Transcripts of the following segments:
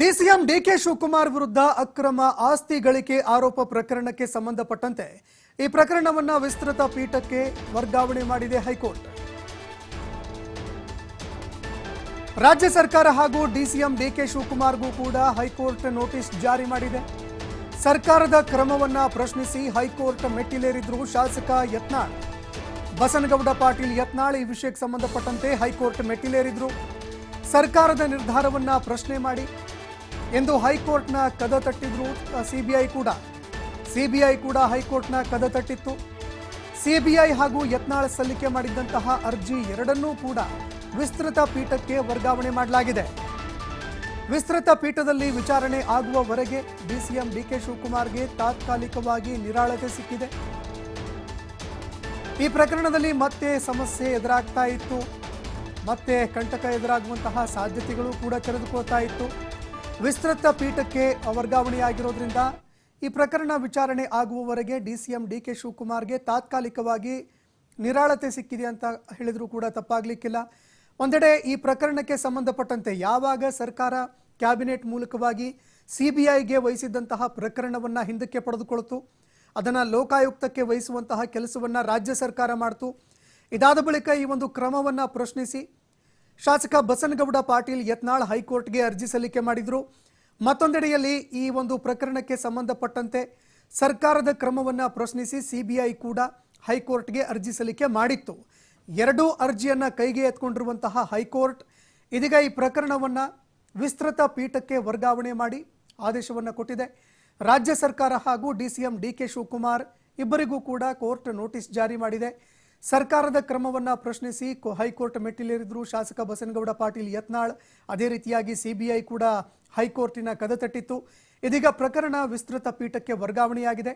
DCM DK Shivakumar ವಿರುದ್ಧ ಅಕ್ರಮ ಆಸ್ತಿ ಗಳಿಕೆ ಆರೋಪ ಪ್ರಕರಣಕ್ಕೆ ಸಂಬಂಧಪಟ್ಟಂತೆ ಈ ಪ್ರಕರಣವನ್ನು ವಿಸ್ತೃತ ಪೀಠಕ್ಕೆ ವರ್ಗಾವಣೆ ಮಾಡಿದೆ ಹೈಕೋರ್ಟ್. ರಾಜ್ಯ ಸರ್ಕಾರ ಹಾಗೂ ಡಿಸಿಎಂ ಡಿಕೆ ಶಿವಕುಮಾರ್ಗೂ ಕೂಡ ಹೈಕೋರ್ಟ್ ನೋಟಿಸ್ ಜಾರಿ ಮಾಡಿದೆ. ಸರ್ಕಾರದ ಕ್ರಮವನ್ನ ಪ್ರಶ್ನಿಸಿ ಹೈಕೋರ್ಟ್ ಮೆಟ್ಟಿಲೇರಿದ್ರು ಶಾಸಕ ಯತ್ನಾಳ್. ಬಸನಗೌಡ ಪಾಟೀಲ್ ಯತ್ನಾಳ್ ಈ ವಿಷಯಕ್ಕೆ ಸಂಬಂಧಪಟ್ಟಂತೆ ಹೈಕೋರ್ಟ್ ಮೆಟ್ಟಿಲೇರಿದ್ರು. ಸರ್ಕಾರದ ನಿರ್ಧಾರವನ್ನ ಪ್ರಶ್ನೆ ಮಾಡಿ ಎಂದು ಹೈಕೋರ್ಟ್ನ ಕದ ತಟ್ಟಿದ್ರು ಸಿಬಿಐ ಕೂಡ. ಸಿಬಿಐ ಕೂಡ ಹೈಕೋರ್ಟ್ನ ಕದ ತಟ್ಟಿತ್ತು. ಸಿಬಿಐ ಹಾಗೂ ಯತ್ನಾಳ್ ಸಲ್ಲಿಕೆ ಮಾಡಿದ್ದಂತಹ ಅರ್ಜಿ ಎರಡನ್ನೂ ಕೂಡ ವಿಸ್ತೃತ ಪೀಠಕ್ಕೆ ವರ್ಗಾವಣೆ ಮಾಡಲಾಗಿದೆ. ವಿಸ್ತೃತ ಪೀಠದಲ್ಲಿ ವಿಚಾರಣೆ ಆಗುವವರೆಗೆ ಡಿಸಿಎಂ ಡಿಕೆ ಶಿವಕುಮಾರ್ಗೆ ತಾತ್ಕಾಲಿಕವಾಗಿ ನಿರಾಳತೆ ಸಿಕ್ಕಿದೆ. ಈ ಪ್ರಕರಣದಲ್ಲಿ ಮತ್ತೆ ಸಮಸ್ಯೆ ಎದುರಾಗ್ತಾ ಇತ್ತು. ಮತ್ತೆ ಕಂಟಕ ಎದುರಾಗುವಂತಹ ಸಾಧ್ಯತೆಗಳು ಕೂಡ ತೆರೆದುಕೊಳ್ತಾ ಇತ್ತು. ವಿಸ್ತೃತ ಪೀಠಕ್ಕೆ ವರ್ಗಾವಣೆಯಾಗಿರೋದ್ರಿಂದ ಈ ಪ್ರಕರಣ ವಿಚಾರಣೆ ಆಗುವವರೆಗೆ ಡಿಸಿಎಂ ಡಿ ಕೆ ಶಿವಕುಮಾರ್ಗೆ ತಾತ್ಕಾಲಿಕವಾಗಿ ನಿರಾಳತೆ ಸಿಕ್ಕಿದೆ ಅಂತ ಹೇಳಿದರೂ ಕೂಡ ತಪ್ಪಾಗ್ಲಿಕ್ಕಿಲ್ಲ. ಒಂದೆಡೆ ಈ ಪ್ರಕರಣಕ್ಕೆ ಸಂಬಂಧಪಟ್ಟಂತೆ ಯಾವಾಗ ಸರ್ಕಾರ ಕ್ಯಾಬಿನೆಟ್ ಮೂಲಕವಾಗಿ ಸಿಬಿಐಗೆ ವಹಿಸಿದ್ದಂತಹ ಪ್ರಕರಣವನ್ನು ಹಿಂದಕ್ಕೆ ಪಡೆದುಕೊಳ್ತು ಅದನ್ನು ಲೋಕಾಯುಕ್ತಕ್ಕೆ ವಹಿಸುವಂತಹ ಕೆಲಸವನ್ನು ರಾಜ್ಯ ಸರ್ಕಾರ ಮಾಡ್ತು. ಇದಾದ ಬಳಿಕ ಈ ಒಂದು ಕ್ರಮವನ್ನು ಪ್ರಶ್ನಿಸಿ ಶಾಸಕ ಬಸನಗೌಡ ಪಾಟೀಲ್ ಯತ್ನಾಳ್ ಹೈಕೋರ್ಟ್ಗೆ ಅರ್ಜಿ ಸಲ್ಲಿಕೆ ಮಾಡಿದ್ರು. ಮತ್ತೊಂದೆಡೆಯಲ್ಲಿ ಈ ಒಂದು ಪ್ರಕರಣಕ್ಕೆ ಸಂಬಂಧಪಟ್ಟಂತೆ ಸರ್ಕಾರದ ಕ್ರಮವನ್ನು ಪ್ರಶ್ನಿಸಿ ಸಿಬಿಐ ಕೂಡ ಹೈಕೋರ್ಟ್ಗೆ ಅರ್ಜಿ ಸಲ್ಲಿಕೆ ಮಾಡಿತ್ತು. ಎರಡೂ ಅರ್ಜಿಯನ್ನ ಕೈಗೆ ಎತ್ಕೊಂಡಿರುವಂತಹ ಹೈಕೋರ್ಟ್ ಇದೀಗ ಈ ಪ್ರಕರಣವನ್ನ ವಿಸ್ತೃತ ಪೀಠಕ್ಕೆ ವರ್ಗಾವಣೆ ಮಾಡಿ ಆದೇಶವನ್ನು ಕೊಟ್ಟಿದೆ. ರಾಜ್ಯ ಸರ್ಕಾರ ಹಾಗೂ ಡಿಸಿಎಂ ಡಿ ಕೆ ಶಿವಕುಮಾರ್ ಇಬ್ಬರಿಗೂ ಕೂಡ ಕೋರ್ಟ್ ನೋಟಿಸ್ ಜಾರಿ ಮಾಡಿದೆ. ಸರ್ಕಾರದ ಕ್ರಮವನ್ನ ಪ್ರಶ್ನಿಸಿ ಹೈಕೋರ್ಟ್ ಮೆಟ್ಟಿಲೇರಿದ್ರು ಶಾಸಕ ಬಸನಗೌಡ ಪಾಟೀಲ್ ಯತ್ನಾಳ್. ಅದೇ ರೀತಿಯಾಗಿ ಸಿಬಿಐ ಕೂಡ ಹೈಕೋರ್ಟಿನ ಕದ ತಟ್ಟಿತ್ತು. ಇದೀಗ ಪ್ರಕರಣ ವಿಸ್ತೃತ ಪೀಠಕ್ಕೆ ವರ್ಗಾವಣೆಯಾಗಿದೆ.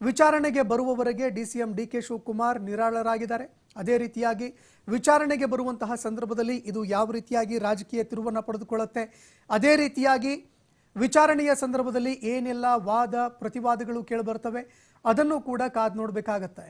ವಿಚಾರಣೆಗೆ ಬರುವವರೆಗೆ ಡಿಸಿಎಂ ಡಿ ಕೆ ಶಿವಕುಮಾರ್ ನಿರಾಳರಾಗಿದ್ದಾರೆ. ಅದೇ ರೀತಿಯಾಗಿ ವಿಚಾರಣೆಗೆ ಬರುವಂತಹ ಸಂದರ್ಭದಲ್ಲಿ ಇದು ಯಾವ ರೀತಿಯಾಗಿ ರಾಜಕೀಯ ತಿರುವನ್ನು ಪಡೆದುಕೊಳ್ಳುತ್ತೆ? ಅದೇ ರೀತಿಯಾಗಿ ವಿಚಾರಣೆಯ ಸಂದರ್ಭದಲ್ಲಿ ಏನೆಲ್ಲ ವಾದ, ಪ್ರತಿವಾದಗಳು ಕೇಳಿಬರ್ತವೆ, ಅದನ್ನು ಕೂಡ ಕಾದು ನೋಡಬೇಕಾಗತ್ತೆ.